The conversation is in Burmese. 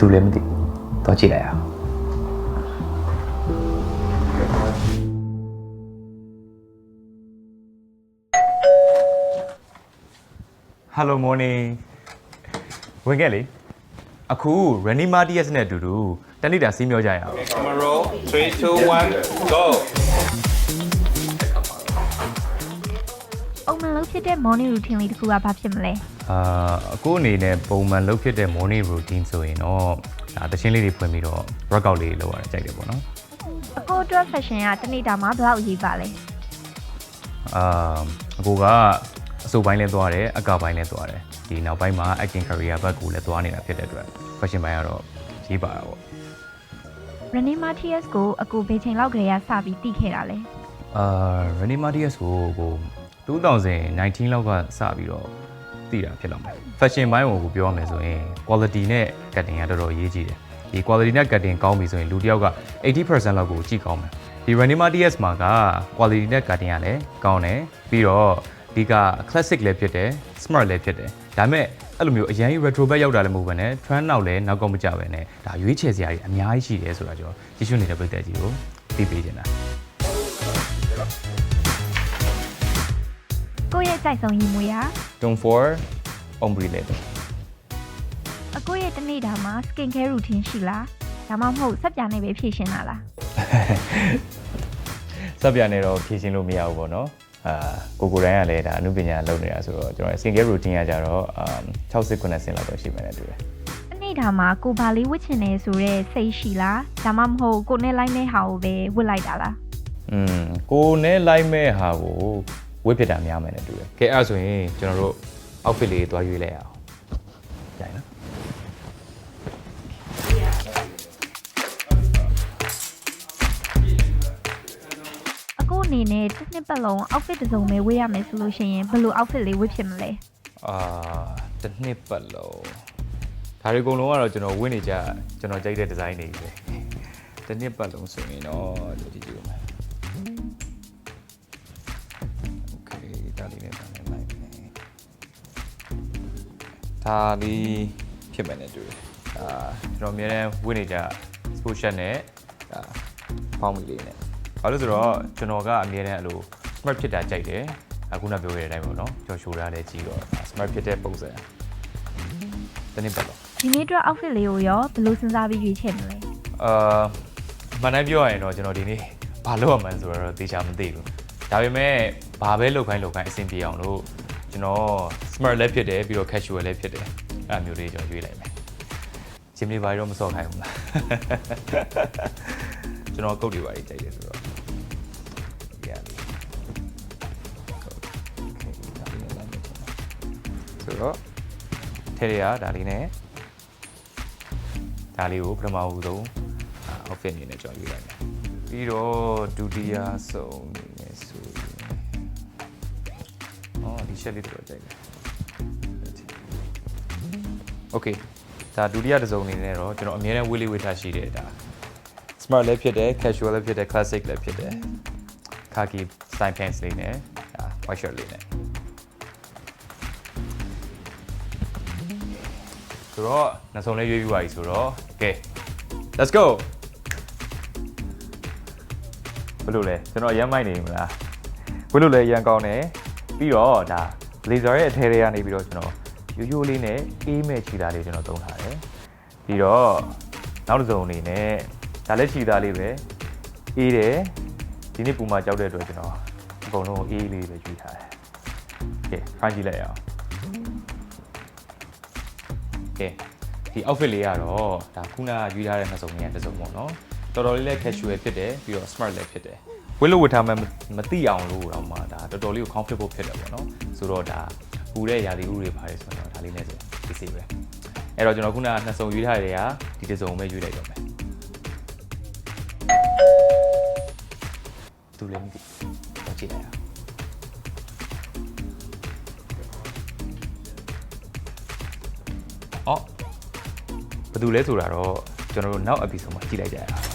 သူလည်းမသိဘူးတော့ကြည့်လိုက်အောင် Hello morning ဝင်ခဲ့လေအခု Rani Matias နဲ့အတူတူတနေ့တာစီးမျောကြရအောင် Camera roll. Three, two, one, go. ပုံမှန်လုပ်ဖြစ်တဲ့ morning routine လေးတစ်ခုကဘာဖြစ်မလဲအာအခုအနေနဲ့ပုံမှန်လုပ်ဖြစ်တဲ့ morning routine ဆိုရင်တော့ဒါတချင်းလေးတွေဖွင့်ပြီးတော့ workout လေးလုပ်ရတယ်ကြိုက်တယ်ပေါ့နော်အကိုအတွက် fashion ကတနေ့တာမှာဘယ်လောက်အရေးပါလဲအာအကိုကအစိုးပိုင်းလဲသွားတယ်အကပိုင်းလဲသွားတယ်ဒီနောက်ပိုင်းမှာ acting career ဘက်ကိုလည်းသွားနေတာဖြစ်တဲ့အတွက် fashion ပိုင်းကတော့ရေးပါတာပေါ့ Rene Matias ကိုအကိုဘယ်ချိန်လောက်ကလေးကစပြီးတည်ခဲ့တာလဲ အာ Rene Matias ကိုကို 2019လောက်ကစပြီးတော့တည်တာဖြစ်လာမယ် fashion ဘိုင်းကိုကိုပြောရမယ်ဆိုရင် quality နဲ့ cutting ကတော်တော်ရေးကြည့်တယ်ဒီ quality နဲ့ cutting ကောင်းပြီဆိုရင်လူတစ်ယောက်က80%လောက်ကိုကြည့်ကောင်းမယ်ဒီ Rene Matias မှာက quality နဲ့ cutting ကလည်းကောင်းတယ်ပြီးတော့ဒီက classic လည်းဖြစ်တယ် smart လည်းဖြစ်တယ်ဒါပေမဲ့အဲ့လိုမျိုးအရင် retro ဘက်ရောက်တာလည်းမဟုတ်ဘဲနဲ့ trend နောက်လည်းနောက်ကောမကြပဲနဲ့ဒါရွေးချယ်စရာတွေအများကြီးရှိတယ်ဆိုတာကျွန်တော်ကြည့်ရှုနေတဲ့ပြည်သက်ကြီးကိုသိပေးချင်တာ ကိုယ့်ရဲ့ကြိုက်ဆုံးရီမွေးရ Tom Ford Ombre Leather အကိုရဲ့တနေ့တာမှာ skin care routine ရှိလားဒါမှမဟုတ်စက်ပြာနဲ့ပဲဖြည့်ရှင်းတာလားစပ်ပြနေတော့ဖြည့်ရှင်းလို့မရဘူးပေါ့နော်အာကိုကိုတိုင်းကလည်းဒါအမှုပညာလုပ်နေတာဆိုတော့ကျွန်တော် single routine ကကြတော့အာ60ခုနဲ့ဆင်းလောက်တော့ရှိမှန်းတူတယ်တနေ့တာမှာကိုဘာလေးဝတ်ချင်နေဆိုတော့စိတ်ရှိလားဒါမှမဟုတ်ကိုနဲ့လိုက်မဲ့ဟာကိုပဲဝတ်လိုက်တာလားอืมကိုနဲ့လိုက်မဲ့ဟာကို ဝစ်ဖြစ်တာများမယ်နဲ့တူတယ်ကဲအဲ့ဒါဆိုရင်ကျွန်တော်တို့ outfit လေးသွားရွေးလိုက်အောင်ကြိုင်နော်အကိုအနေနဲ့တစ်နှစ်ပတ်လုံး outfit တစ်စုံပဲဝတ်ရမယ်ဆိုလို့ရှိရင်ဘယ်လို outfit လေးဝတ်ဖြစ်မလဲအာတစ်နှစ်ပတ်လုံးဒါတွေအကုန်လုံးကတော့ကျွန်တော်ဝင့်နေကြကျွန်တော်ကြိုက်တဲ့ဒီဇိုင်းတွေပဲတစ်နှစ်ပတ်လုံးဆိုရင်တော့ဒီကြည့်ကြည့်ဦးမယ် ဒါလေးဖြစ်မယ်နဲ့တူတယ်အာကျွန်တော်အများနဲ့ဝင့်နေကြ sport shirt နဲ့ဒါပေါင်းမီလေးနဲ့ဘာလို့ဆိုတော့ကျွန်တော်ကအများနဲ့အဲ့လို smart ဖြစ်တာကြိုက်တယ်အခုနပြောခဲ့တဲ့အတိုင်းပေါ့နော်ကျော်ရှိုးရလည်းကြီးတော့ smart ဖြစ်တဲ့ပုံစံတစ်နှစ်ပတ်လုံးဒီနေ့အတွက် outfit လေးကိုရောဘယ်လိုစဉ်းစားပြီးရွေးချယ်မလဲအာမန်တိုင်းပြောရရင်တော့ကျွန်တော်ဒီနေ့ဘာလုပ်ရမှန်းဆိုတော့သေချာမသိဘူးဒါပေမဲ့ဘာပဲလုပ်ခိုင်းလုပ်ခိုင်းအဆင်ပြေအောင်လို့ ကျွန်တော် smart လည်းဖြစ်တယ်ပြီးတော့ casual လည်းဖြစ်တယ်အဲ့လိုမျိုးလေးကျွန်တော်ရွေးလိုက်မယ်ဂျင်းလေးဘာတော့မစော့ခိုင်းဘူးလားကျွန်တော်ကုတ်တွေပါကြီးကြိုက်တယ်ဆိုတော့ရပြီဆိုတော့ထဲရဒါလေးနဲ့ဒါလေးကိုပထမဦးဆုံး outfit အနေနဲ့ကျွန်တော်ရွေးလိုက်မယ်ပြီးတော့ဒုတိယဆုံးအနေနဲ့ဆိုရင်အော် ဒီချက်လေးတော့ကြိုက်တယ် Okay ဒါဒုတိယတစ်စုံအနေနဲ့တော့ကျွန်တော်အများနဲ့ဝေးလေးဝေးထားရှိတယ်ဒါ smart လည်းဖြစ်တယ် casual လည်းဖြစ်တယ် classic လည်းဖြစ်တယ် khaki style pants လေးနဲ့ဒါ white shirt လေးနဲ့ဆိုတော့နောက်ဆုံးလေးရွေးပြီးပါပြီဆိုတော့ okay let's go ဘယ်လိုလဲကျွန်တော်ရမ်းမိုက်နေမလားဘယ်လိုလဲရမ်းကောင်းတယ် ပြီးတော့ဒါ laser ရဲ့အထဲတွေကနေပြီးတော့ကျွန်တော်ရိုးရိုးလေးနဲ့အေးမဲ့ခြေသားလေးကျွန်တော်သုံးထားတယ်ပြီးတော့နောက်တစ်စုံအနေနဲ့ဒါလည်းခြေသားလေးပဲအေးတယ်ဒီနေ့ပူမှာကြောက်တဲ့အတွက်ကျွန်တော်အကုန်လုံးအေးလေးပဲယူထားတယ်ကဲဖိုင်းကြည့်လိုက်အောင်ကဲဒီ outfit လေးကတော့ဒါခုနကယူထားတဲ့နှစ်စုံလေးကတစ်စုံပေါ့နော်တော်တော်လေးလည်း casual ဖြစ်တယ်ပြီးတော့ smart လည်းဖြစ်တယ် ဝတ်လို့ဝတ်ထားမှမသိအောင်လို့တော့မှဒါတော်တော်လေးကို comfortable ဖြစ်တယ်ပေါ့နော်ဆိုတော့ဒါပူတဲ့ຢာတိဥတွေပါတယ်ဆိုတော့ဒါလေးနဲ့ဆိုဒီစီပဲအဲ့တော့ကျွန်တော်ခုနကနှစ်စုံယူထားတဲ့ຢာဒီတစ်စုံပဲယူလိုက်တော့မယ်သူလည်းမသိတော့ကြည့်လိုက်အောင်အော်ဘယ်သူလဲဆိုတာတော့ကျွန်တော်တို့နောက် episode မှာကြည့်လိုက်ကြရအောင်